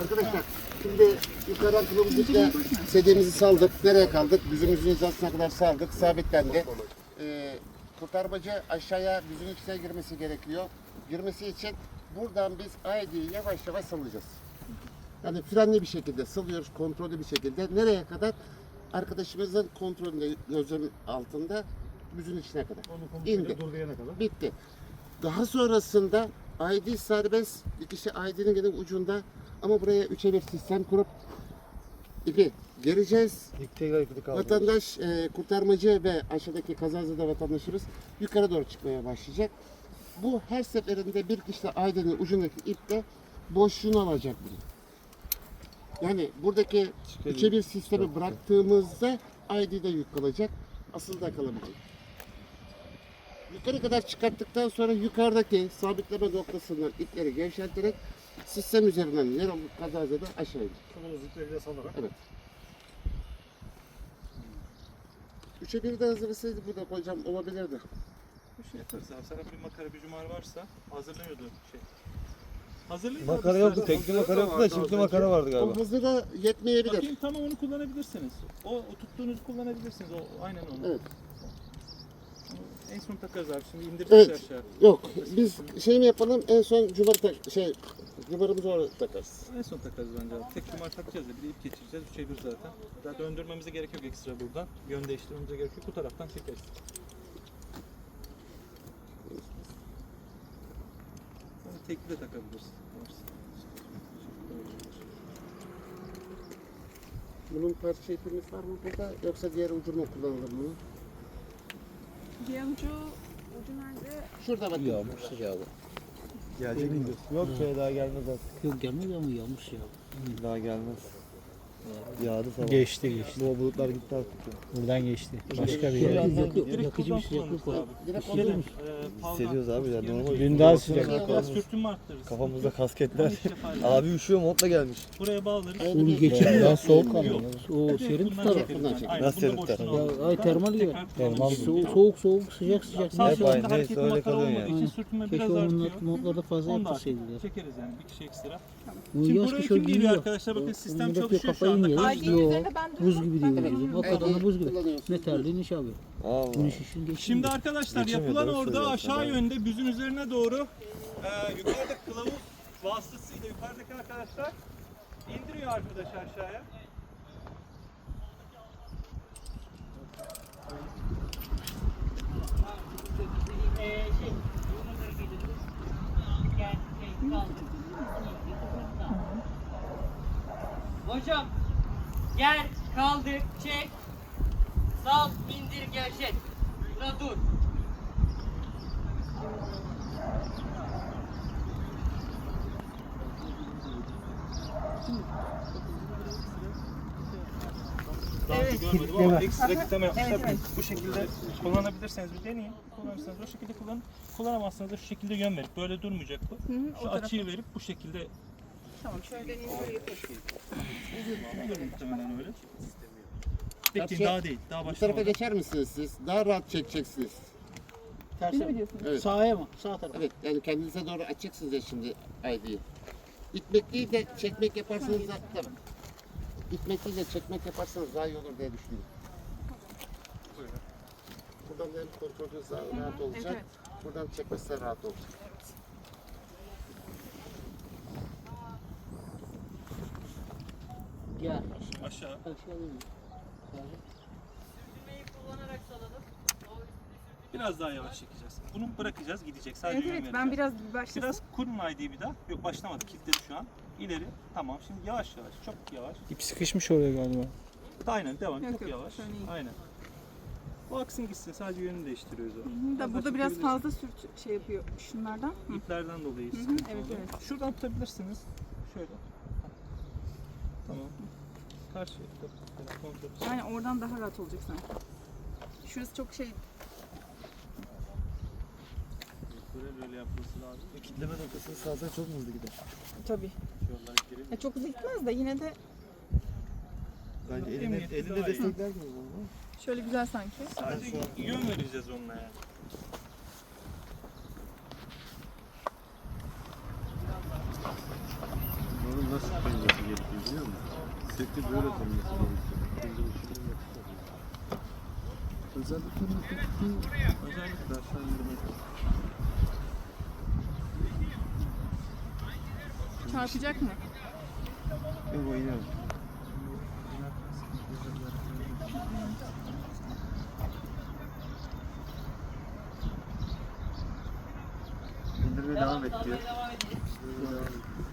Arkadaşlar şimdi yukarıdan kılavuzlukla sedye'mizi saldık. Nereye kaldık? Düzümüzün hizasına kadar saldık. Sabitlendi. Ee, kurtarmacı aşağıya düzün içine girmesi gerekiyor. Girmesi için buradan biz ID'yi yavaş yavaş salacağız. Yani frenli bir şekilde salıyoruz, kontrollü bir şekilde. Nereye kadar? Arkadaşımızın kontrolünde, gözüm altında düzün içine kadar. İndi. Bitti. Daha sonrasında ID serbest, dikişi ID'nin gene ucunda ama buraya üçe bir sistem kurup ipi gereceğiz. Vatandaş, e, kurtarmacı ve aşağıdaki kazazada vatandaşımız yukarı doğru çıkmaya başlayacak. Bu her seferinde bir kişi ID'nin ucundaki iple boşluğunu alacak bunu. Yani buradaki üçe bir sistemi bıraktığımızda ID'de yük kalacak, asıl da kalabilecek. Yukarı kadar çıkarttıktan sonra yukarıdaki sabitleme noktasından ipleri gevşeterek sistem üzerinden yer alıp kazada da aşağı inecek. Evet. Üçe bir de hazırlasaydı burada hocam olabilirdi. Bir şey yaparız abi. Sana bir makara bir cumar varsa hazırlanıyordu şey. Hazırlayın Makara abi yoktu, istersen. tekli makara yoktu da çiftli makara vardı O galiba. hazıra yetmeyebilir. Bakayım tamam onu kullanabilirsiniz. O, o tuttuğunuzu kullanabilirsiniz. O aynen onu. Evet. En son takarız abi. Şimdi indireceğiz Evet. aşağı. Yok biz şey mi yapalım en son cumarı tak şey cumarımızı orada takarız. En son takarız bence abi. Tek cumar takacağız da bir de ip geçireceğiz. Üçe bir zaten. Daha döndürmemize gerek yok ekstra buradan. Yön değiştirmemize gerek yok. Bu taraftan çekeriz. Onu tekli de takabilirsin. Varsa. Bunun parça ipimiz var mı burada yoksa diğer ucunu mu kullanalım bunu? Diğer ucu, nerede? Şurada bakın. Yağmur yağdı. Gelecek mi? Yok şey daha gelmez artık. Yok gelmedi ama yağmur yağdı. Daha gelmez. Yağdı sabah. Geçti geçti. Bu bulutlar gitti artık. Buradan geçti. Başka bir Şuradan yer. Yakı- Direkt yakıcı bir var. abi. Direkt Hissediyoruz abi ya normal. Dün daha sıcak. Biraz sürtünme arttırırız. Kafamızda kasketler. Abi üşüyor montla gelmiş. Buraya bağlarız. Ulu bir- geçirmeden soğuk kalıyor. O serin tutar. Nasıl serin tutar? ay termal gibi. Termal soğuk soğuk soğuk sıcak sıcak. Aynı, içinde hareketli makara kalıyor olmadığı için sürtünme Keşke biraz modlarda fazla yaptırsaydılar. çekeriz yani bir kişi ekstra. Şimdi buraya kim geliyor arkadaşlar? Bakın sistem çalışıyor şu kafayı Yok. ben durdum. Buz gibi Ben de bilmiyorum. kadar da buz gibi. Ne terliği ne şabı. Allah. Güneş işin geçti. Şimdi arkadaşlar Geçemiyor, yapılan doğru orada söylüyorsun, aşağı yönde büzün üzerine doğru e, yukarıda kılavuz vasıtasıyla yukarıdaki arkadaşlar indiriyor arkadaş aşağıya. Hocam gel kaldır çek sal indir gevşet buna dur Daha önce görmedim ama ekstra kitleme yapmışlar. Evet, evet. Bu şekilde kullanabilirseniz bir deneyin. Kullanırsanız o şekilde kullanın. Kullanamazsanız da şu şekilde yön verip böyle durmayacak bu. Hı hı, o Şu tarafa. açıyı verip bu şekilde Tamam şöyle deneyim böyle yapayım. olur muhtemelen öyle. Bekleyin daha değil. Daha Bu tarafa başlamadan. geçer misiniz siz? Daha rahat çekeceksiniz. Beni mi diyorsunuz? Evet. Sağa mı? Sağ tarafa. Evet yani kendinize doğru açacaksınız ya şimdi ID'yi. İtmek değil de çekmek yaparsanız da tabii. İtmek değil de çekmek yaparsanız daha iyi olur diye düşünüyorum. Buradan da hem kontrolünüz daha rahat olacak. evet. Buradan çekmesi de rahat olacak. Gel. Aşağı. Aşağı değil. sürtünmeyi kullanarak salalım Biraz daha yavaş çekeceğiz. Bunu bırakacağız gidecek. Sadece Evet evet ben biraz bir başlasın. Biraz ID'yi bir daha. Yok başlamadı. Kilitledi şu an. İleri. Tamam. Şimdi yavaş yavaş. Çok yavaş. İp sıkışmış oraya galiba. Aynen devam. Yok, çok yok, yavaş. Aynen. O aksın gitsin. Sadece yönünü değiştiriyoruz o. Hı hı, Da burada biraz fazla sürt şey yapıyor şunlardan. Hı. İplerden dolayı Hı hı, sıkıntı evet, oluyor. evet. Şuradan tutabilirsiniz. Şöyle. Tamam. Karşı kontrol. Yani oradan daha rahat olacak sanki. Şurası çok şey Böyle böyle yapması lazım. Kitleme noktasını sağsa çok mu hızlı gider? tabii. Yollar. Ya çok hızlı gitmez de yine de Bence elinde iyi. destekler gibi ama. şöyle güzel sanki. Sadece yön vereceğiz onunla yani. Seti böyle. Özellikle özellikle aşağı indirmek. Çarpacak mı? Yok o iner. İndirmeye devam et diyor. Devam et.